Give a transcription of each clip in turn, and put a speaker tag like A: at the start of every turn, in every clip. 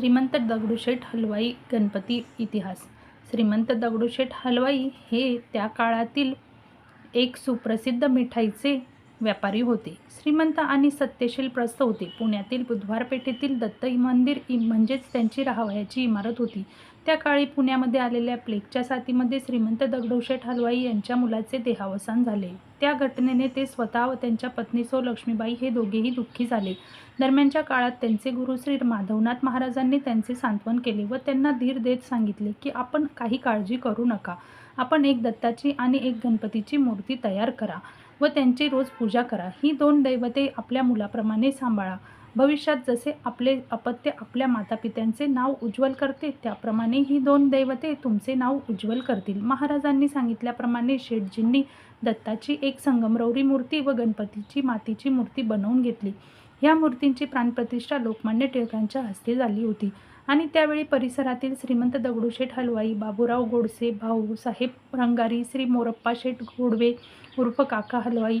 A: श्रीमंत दगडूशेठ हलवाई गणपती इतिहास. श्रीमंत दगडूशेठ हलवाई हे त्या काळातील एक सुप्रसिद्ध मिठाईचे व्यापारी होते. श्रीमंत आणि सत्यशील प्रस्थ होते पुण्यातील बुधवार पेठेतील दत्त मंदिर इ म्हणजेच त्यांची राहावयाची इमारत होती. त्या काळी पुण्यामध्ये आलेल्या प्लेगच्या साथीमध्ये श्रीमंत दगडूशेठ हलवाई यांच्या मुलाचे देहावसान झाले. त्या घटनेने ते स्वतः व त्यांच्या पत्नी सो लक्ष्मीबाई हे दोघेही दुःखी झाले. दरम्यानच्या काळात त्यांचे गुरु श्री माधवनाथ महाराजांनी त्यांचे सांत्वन केले व त्यांना धीर देत सांगितले की आपण काही काळजी करू नका. आपण एक दत्ताची आणि एक गणपतीची मूर्ती तयार करा. व त्यांची रोज पूजा करा. ही दोन दैवते आपल्या मुलाप्रमाणे सांभाळा. भविष्यात जसे आपले अपत्य आपल्या मातापित्यांचे नाव उज्ज्वल करते त्याप्रमाणे ही दोन दैवते तुमचे नाव उज्ज्वल करतील. महाराजांनी सांगितल्याप्रमाणे शेठजींनी दत्ताची एक संगमरवरी मूर्ती व गणपतीची मातीची मूर्ती बनवून घेतली. ह्या मूर्तींची प्राणप्रतिष्ठा लोकमान्य टिळकांच्या हस्ते झाली होती. आणि त्यावेळी परिसरातील श्रीमंत दगडूशेठ हलवाई बाबूराव गोडसे भाऊ साहेब रंगारी श्री मोरप्पा शेठ गोडवे उर्फ काका हलवाई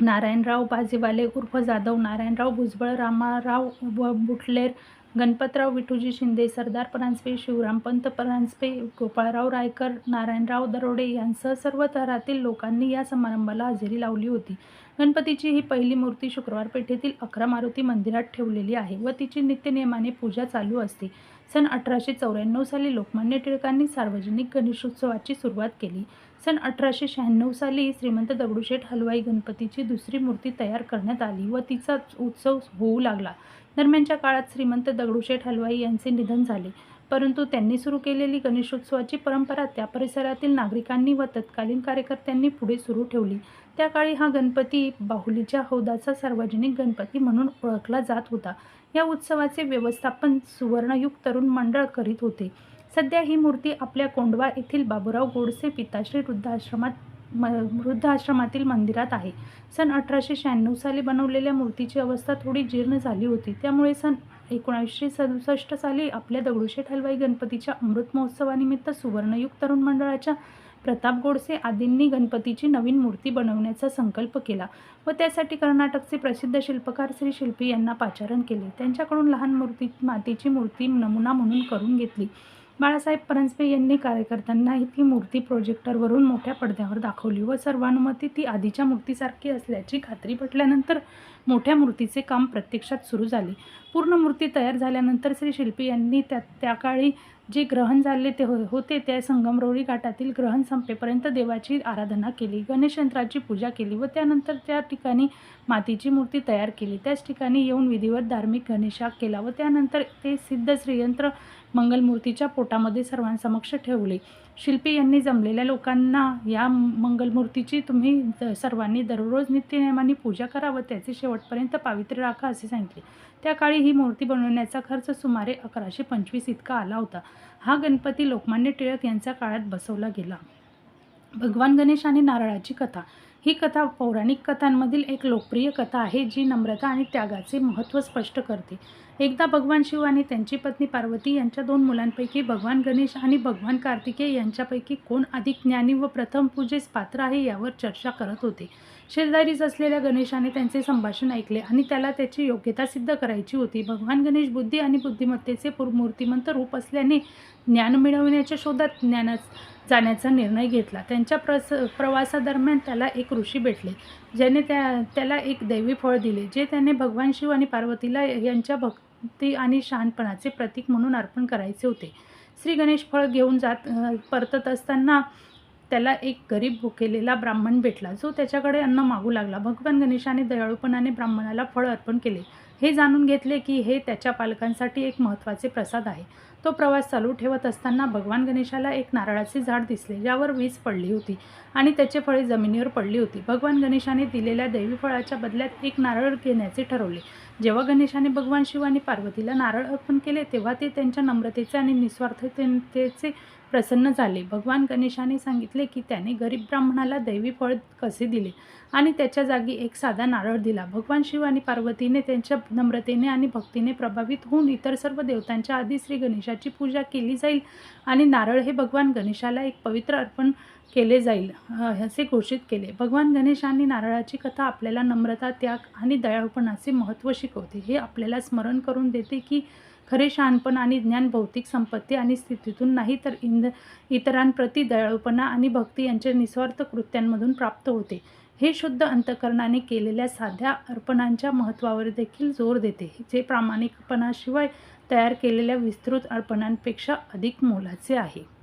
A: नारायणराव बाजेवाले उर्फ जाधव नारायणराव भुजबळ रामाराव व बुटलेर गणपतराव विठूजी शिंदे सरदार परांजपे शिवरामपंत परांजपे गोपाळराव रायकर नारायणराव दरोडे यांसह सर्व तरातील लोकांनी या समारंभाला हजेरी लावली होती. गणपतीची ही पहिली मूर्ती शुक्रवार पेठेतील अकरा मारुती मंदिरात ठेवलेली आहे व तिची नित्यनियमाने पूजा चालू असते. सन अठराशे चौऱ्याण्णव साली लोकमान्य टिळकांनी सार्वजनिक गणेशोत्सवाची सुरुवात केली. सन अठराशे शहाण्णव साली श्रीमंत दगडूशेठ हलवाई गणपतीची दुसरी मूर्ती तयार करण्यात आली व तिचा उत्सव होऊ लागला. दरम्यानच्या काळात श्रीमंत दगडूशेठ हलवाई यांचे निधन झाले. परंतु त्यांनी सुरू केलेली गणेशोत्सवाची परंपरा त्या परिसरातील नागरिकांनी व तत्कालीन कार्यकर्त्यांनी पुढे सुरू ठेवली. त्या काळी हा गणपती बाहुलीच्या हौदाचा सार्वजनिक गणपती म्हणून ओळखला जात होता. या उत्सवाचे व्यवस्थापन सुवर्णयुग तरुण मंडळ करीत होते. सध्या ही मूर्ती आपल्या कोंडवा येथील बाबुराव गोडसे पिताश्री वृद्धाश्रमात म वृद्धाश्रमातील मंदिरात आहे. सन अठराशे शहाण्णव साली बनवलेल्या मूर्तीची अवस्था थोडी जीर्ण झाली होती. त्यामुळे सन एकोणीसशे सदुसष्ट साली आपल्या दगडूशेठ हलवाई गणपतीच्या अमृत महोत्सवानिमित्त सुवर्णयुग तरुण मंडळाच्या प्रताप गोडसे आदींनी गणपतीची नवीन मूर्ती बनवण्याचा संकल्प केला व त्यासाठी कर्नाटकचे प्रसिद्ध शिल्पकार श्री शिल्पी यांना पाचारण केले. त्यांच्याकडून लहान मूर्ती मातीची मूर्ती नमुना म्हणून करून घेतली. बाळासाहेब परांजपे यांनी कार्यकर्त्यांना ती मूर्ती प्रोजेक्टरवरून मोठ्या पडद्यावर दाखवली व सर्वानुमती ती आधीच्या मूर्तीसारखी असल्याची खात्री पटल्यानंतर मोठ्या मूर्तीचे काम प्रत्यक्षात सुरू झाले. पूर्ण मूर्ती तयार झाल्यानंतर श्री शिल्पी यांनी त्या त्या काळी जे ग्रहण झाले ते हो होते त्या संगमरवरी घाटातील ग्रहण संपेपर्यंत देवाची आराधना केली गणेशयंत्राची पूजा केली व त्यानंतर त्या ठिकाणी मातीची मूर्ती तयार केली. त्याच ठिकाणी येऊन विधिवत धार्मिक गणेशाग केला व त्यानंतर ते सिद्ध श्रीयंत्र मंगलमूर्तीच्या पोटामध्ये सर्वांसमक्ष ठेवले. शिल्पी यांनी जमलेल्या लोकांना या मंगलमूर्तीची तुम्ही द- सर्वांनी दररोज नित्यनियमाने पूजा करा व त्याचे शेवटपर्यंत पावित्र्य राखा असे सांगितले. त्या काळी ही मूर्ती बनवण्याचा खर्च सुमारे अकराशे पंचवीस इतका आला होता. हा गणपती लोकमान्य टिळक यांच्या काळात बसवला गेला. भगवान गणेश आणि नारळाची कथा. ही कथा पौराणिक कथांमधील एक लोकप्रिय कथा आहे जी नम्रता आणि त्यागाचे महत्त्व स्पष्ट करते. एकदा भगवान शिव आणि त्यांची पत्नी पार्वती यांच्या दोन मुलांपैकी भगवान गणेश आणि भगवान कार्तिकेय यांच्यापैकी कोण अधिक ज्ञानी व प्रथम पूजेस पात्र आहे यावर चर्चा करत होते. शेजारीच असलेल्या गणेशाने त्यांचे संभाषण ऐकले आणि त्याला त्याची योग्यता सिद्ध करायची होती. भगवान गणेश बुद्धी आणि बुद्धिमत्तेचे मूर्तिमंत रूप असल्याने ज्ञान मिळवण्याच्या शोधात ज्ञानाच जाण्याचा निर्णय घेतला. त्यांच्या प्रस प्रवासादरम्यान त्याला एक ऋषी भेटले ज्याने त्या त्याला एक दैवी फळ दिले जे त्याने भगवान शिव आणि पार्वतीला यांच्या भक् आणि शहाणपणाचे प्रतीक म्हणून अर्पण करायचे होते. श्री गणेश फळ घेऊन जात परतत असताना त्याला एक गरीब भुकेलेला ब्राह्मण भेटला. जो त्याच्याकडे अन्न मागू लागला. भगवान गणेशाने दयाळूपणाने ब्राह्मणाला फळ अर्पण केले. हे जाणून घेतले की हे त्याच्या पालकांसाठी एक महत्त्वाचे प्रसाद आहे. तो प्रवास चालू ठेवत असताना भगवान गणेशाला एक नारळाचे झाड दिसले ज्यावर वीज पडली होती आणि त्याचे फळे जमिनीवर पडली होती. भगवान गणेशाने दिलेल्या दैवी फळाच्या बदल्यात एक नारळ घेण्याचे ठरवले. जेव्हा गणेशाने भगवान शिव आणि पार्वतीला नारळ अर्पण केले तेव्हा ते त्यांच्या नम्रतेचे आणि निस्वार्थतेचे प्रसन्न झाले. भगवान गणेशाने सांगितले की त्याने गरीब ब्राह्मणाला दैवी फळ कसे दिले आणि त्याच्या जागी एक साधा नारळ दिला. भगवान शिव आणि पार्वतीने त्यांच्या नम्रतेने आणि भक्तीने प्रभावित होऊन इतर सर्व देवतांच्या आधी श्री गणेश गणेशाची पूजा केली जाईल आणि नारळ हे भगवान गणेशाला एक पवित्र अर्पण केले जाईल असे घोषित केले. भगवान गणेशांनी नारळाची कथा आपल्याला नम्रता त्याग आणि दयाळपणाचे महत्त्व शिकवते. हे आपल्याला स्मरण करून देते की खरे शहाणपण आणि ज्ञान भौतिक संपत्ती आणि स्थितीतून नाही तर इंद इतरांप्रती दयाळूपणा आणि भक्ती यांच्या निस्वार्थ कृत्यांमधून प्राप्त होते. हे शुद्ध अंतकरणाने केलेल्या साध्या अर्पणांच्या महत्त्वावर देखील जोर देते. जे प्रामाणिकपणाशिवाय तयार केलेल्या विस्तृत अर्पणांपेक्षा अधिक मोलाचे आहे.